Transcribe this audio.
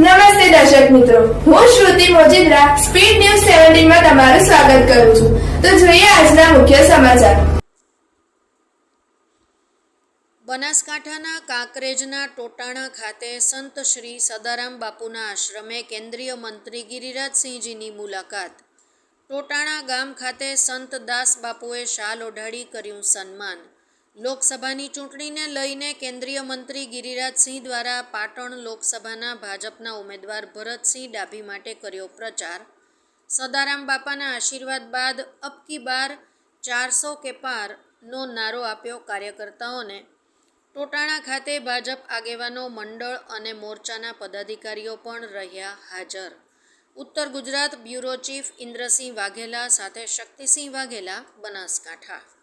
નમસ્તે દર્શક મિત્રો. હું શ્રુતિ મોજીદ્રા, સ્પીડ ન્યૂઝ સેવન્ટીનમાં તમારું સ્વાગત કરું છું. તો જોઈએ આજના મુખ્ય સમાચાર. બનાસકાંઠાના કાંકરેજના ટોટાણા ખાતે સંત શ્રી સદારામ બાપુના આશ્રમે કેન્દ્રીય મંત્રી ગિરિરાજસિંહજીની મુલાકાત. ટોટાણા ગામ ખાતે સંત દાસ બાપુએ શાલ ઓઢાડી કર્યું સન્માન. લોકસભાની ચૂંટણીને લઈને કેન્દ્રીય મંત્રી ગિરિરાજસિંહ દ્વારા પાટણ લોકસભાના ભાજપના ઉમેદવાર ભરતસિંહ ડાભી માટે કર્યો પ્રચાર. સદારામ બાપાના આશીર્વાદ બાદ અબકી બાર ચારસો કે પારનો નારો આપ્યો કાર્યકર્તાઓને. ટોટાણા ખાતે ભાજપ આગેવાનો મંડળ અને મોરચાના પદાધિકારીઓ પણ રહ્યા હાજર. ઉત્તર ગુજરાત બ્યુરો ચીફ ઇન્દ્રસિંહ વાઘેલા સાથે શક્તિસિંહ વાઘેલા, બનાસકાંઠા.